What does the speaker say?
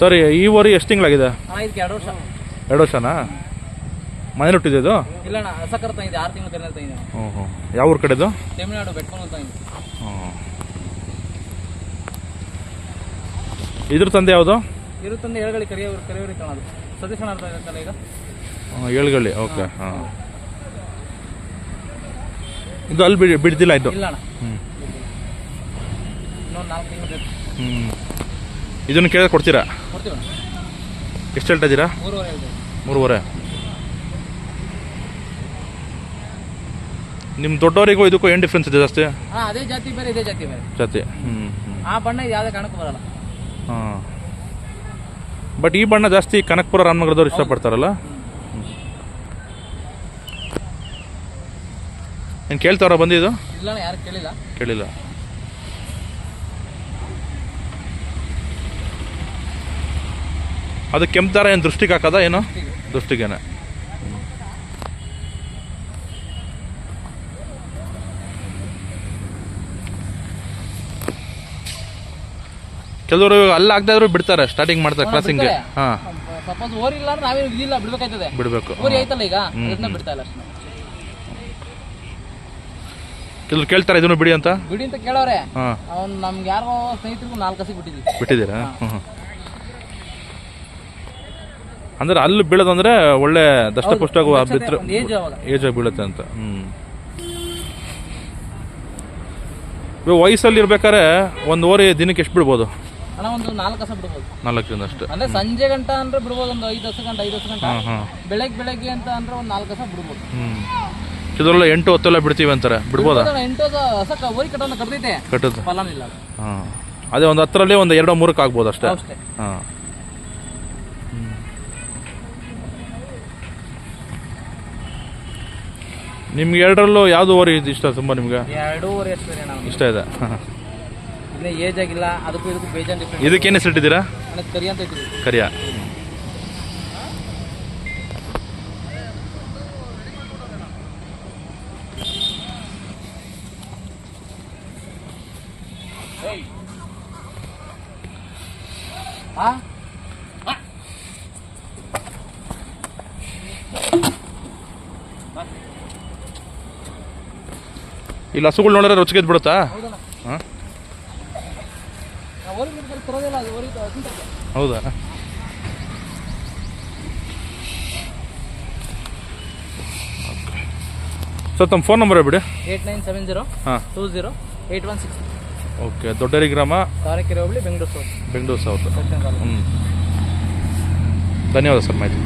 ಸರಿ ಈ ಓರಿ ಎಷ್ಟು ತಿಂಗಳಾಗಿದೆ? ಇದಕ್ಕೆ ಎರಡು ವರ್ಷ. ಎರಡು ವರ್ಷನಾ? ಮನೇಲಿ ಹುಟ್ಟಿದೆ ಇದು? ಇಲ್ಲ ಅಣ್ಣ ಹೊಸ ತಂದಿದ್ದೆ ಆರು ತಿಂಗಳು ಕರೆ ತಂದಿದ್ದೆ. ಹ್ಞೂ ಹ್ಞೂ ಯಾವ ಊರ ಕಡೆದು? ತಮಿಳ್ನಾಡು ಬೆಟ್ಕೊಂಡು ತಂದಿದ್ದೆ. ಹ್ಞೂ ಇದ್ರ ತಂದೆ ಯಾವುದು? ತಂದೆ ಎಳಗಳಿ ಕರಿಯವರು ಕರಿಯವ್ರಿ ಕಾಣೋದು ಸತೀಶ್ ಅಣ್ಣ ಅರ್ಥ ಇರುತ್ತಲ್ಲ ಈಗ? ಏಳುಗಳ್ಳಿ ಓಕೆ ಹಾಂ. ಇದು ಅಲ್ಲಿ ಬಿಡಿ ಬಿಡ್ತಿಲ್ಲ ಇದು? ಇಲ್ಲ ಅಣ್ಣ ಹ್ಞೂ ಇನ್ನೊಂದು ನಾಲ್ಕು ತಿಂಗಳು ಹ್ಞೂ ಇದನ್ನು ಕೇಳಿದ್ರೆ ಕೊಡ್ತೀರಾ? ಎಷ್ಟು ಹೇಳ್ತಾ ಇದ್ದೀರಾ? ಮೂರುವರೆ ನಿಮ್ಮ ದೊಡ್ಡವರಿಗೂ ಇದಕ್ಕೂ ಏನು ಡಿಫ್ರೆನ್ಸ್ ಇದೆ ಜಾಸ್ತಿ? ಅದೇ ಜಾತಿ ಬೇರೆ ಇದೇ ಜಾತಿ ಬೇರೆ. ಜಾತಿ. ಹ್ಞೂ ಹ್ಞೂ ಆ ಬಣ್ಣ ಇದು ಯಾವುದೇ ಕಾರಣಕ್ಕೂ ಬರಲ್ಲ. ಹಾಂ. ಬಟ್ ಈ ಬಣ್ಣ ಜಾಸ್ತಿ ಕನಕಪುರ ರಾಮನಗರದವ್ರು ಇಷ್ಟಪಡ್ತಾರಲ್ಲ? ಏನು ಕೇಳ್ತಾವ್ರ ಬಂದಿದ್ದು ಇಲ್ಲ ಯಾರು ಕೇಳಿಲ್ಲ. ಕೇಳಿಲ್ಲ. ಅದು ಕೆಂಪು ದಾರ ಏನು ದೃಷ್ಟಿಗೆ ಹಾಕದ ಏನು? ದೃಷ್ಟಿಗೇನೆ. ಕೆಲವರು ಅಲ್ಲಿ ಆಗದೆ ಇದ್ರು ಬಿಡ್ತಾರೆ ಸ್ಟಾರ್ಟಿಂಗ್ ಮಾಡ್ತಾರೆ ಕ್ರಾಸಿಂಗ್ ಹಾ. ಸಪೋಸ್ ಓರಿ ಇಲ್ಲ ಅಂದ್ರೆ ನಾವೇ ಇದಿಲ್ಲ ಬಿಡ್ಬೇಕಾಯ್ತದೆ. ಬಿಡಬೇಕು. ಓರಿ ಐತಲ್ಲ ಈಗ? ಅದನ್ನ ಬಿಡ್ತಾ ಇಲ್ಲ ಕೆಲವ್ರು ಕೇಳ್ತಾರೆ ಇದನ್ನು ಬಿಡಿ ಅಂತ? ಬಿಡಿ ಅಂತ ಕೇಳೋರೆ. ಅವ್ನು ನಮ್ಗೆ ಯಾರೋ ಸ್ನೇಹಿತರಿಗೂ ನಾಲ್ಕು ಹಸಿ ಬಿಟ್ಟಿದ್ದೀರಾ? ಹ್ಞೂ ಅಂದ್ರೆ ಅಲ್ಲಿ ಬೀಳೋದಂದ್ರೆ ಒಳ್ಳೆ ದಷ್ಟಪುಷ್ಟವಾಗಿ ಬಿತ್ತರೆ ಏಜ್ ಆಗಿ ಬೀಳುತ್ತೆ ಅಂತ. ಹ್ಮ್. ಇವಾಗ ವಯಸ್ಸಲ್ಲಿ ಇರ್ಬೇಕಾದ್ರೆ ಒಂದು ಓರಿ ದಿನಕ್ಕೆ ಎಷ್ಟು ಬಿಡ್ಬೋದು? ಅಣ್ಣ ಒಂದು ನಾಲ್ಕು ಹಸ ಬಿಡ್ಬೋದು. ನಾಲ್ಕರಿಂದ ಅಷ್ಟೇ. ಅಂದ್ರೆ ಸಂಜೆ ಗಂಟ ಅಂದ್ರೆ ಬಿಡ್ಬೋದು ಒಂದು ಐದು ಹತ್ತು ಗಂಟೆ ಐದು ಹತ್ತು ಗಂಟೆ. ಬೆಳಗ್ಗೆ ಬೆಳಗ್ಗೆ ಅಂತ ಅಂದ್ರೆ ಒಂದು ನಾಲ್ಕು ಹಸ ಬಿಡ್ಬೋದು. ಹ್ಮ್. ಇದರಲ್ಲ ಎಂಟು ಹೊತ್ತೆಲ್ಲ ಬಿಡ್ತೀವಿ ಅಂತಾರೆ. ಬಿಡ್ಬೋದಾ? ಎಂಟು ಹಸ ಹಸ ಓರಿ ಫಲನಿಲ್ಲ ಹಾಂ. ಅದೇ ಒಂದು ಹತ್ತರಲ್ಲಿ ಒಂದು ಎರಡು ಮೂರಕ್ಕೆ ಆಗ್ಬೋದು ಅಷ್ಟೇ. ಅಷ್ಟೇ. ಹಾಂ. ನಿಮ್ಗೆ ಎರಡರಲ್ಲೂ ಯಾವುದು ಓರಿ ಇಷ್ಟ ತುಂಬ ನಿಮ್ಗೆ? ಎರಡೂವರೆ ಅಷ್ಟು ಬೇರೆ ಇಷ್ಟ ಇದೆ. ಹಾಂ ಇನ್ನೇ ಏಜ್ ಆಗಿಲ್ಲ ಅದಕ್ಕೂ ಇದಕ್ಕೂ ಬೇಜಾನ್ ಡಿಫ್ರೆಂಟ್ ಇದಕ್ಕೇನು ಹೆಸರಿಟ್ಟಿದ್ದೀರಾ ಅಣ್ಣ ಕರಿ ಅಂತ ಇದ್ರಿ ಕರಿಯ. ಹಾ ಇಲ್ಲಿ ಹಸುಗಳು ನೋಡಿದ್ರೆ ರುಚಿಗೆ ಬಿಡುತ್ತಾ ಹಾಂ? ಹೌದಾ? ಸರ್ ತಮ್ಮ ಫೋನ್ ನಂಬರ್ ಬಿಡಿ ಏಟ್ ನೈನ್ ಸೆವೆನ್ ಜೀರೋ ಹಾಂ. Two zero eight one six. Okay Doddari ಗ್ರಾಮ. ತಾರಕೆರೆ ಹೋಬಳಿ ಬೆಂಗಳೂರು ಸೌತ್. ಬೆಂಗಳೂರು ಸೌತ್. ಹ್ಞೂ ಧನ್ಯವಾದ ಸರ್ ಮಾಹಿತಿ.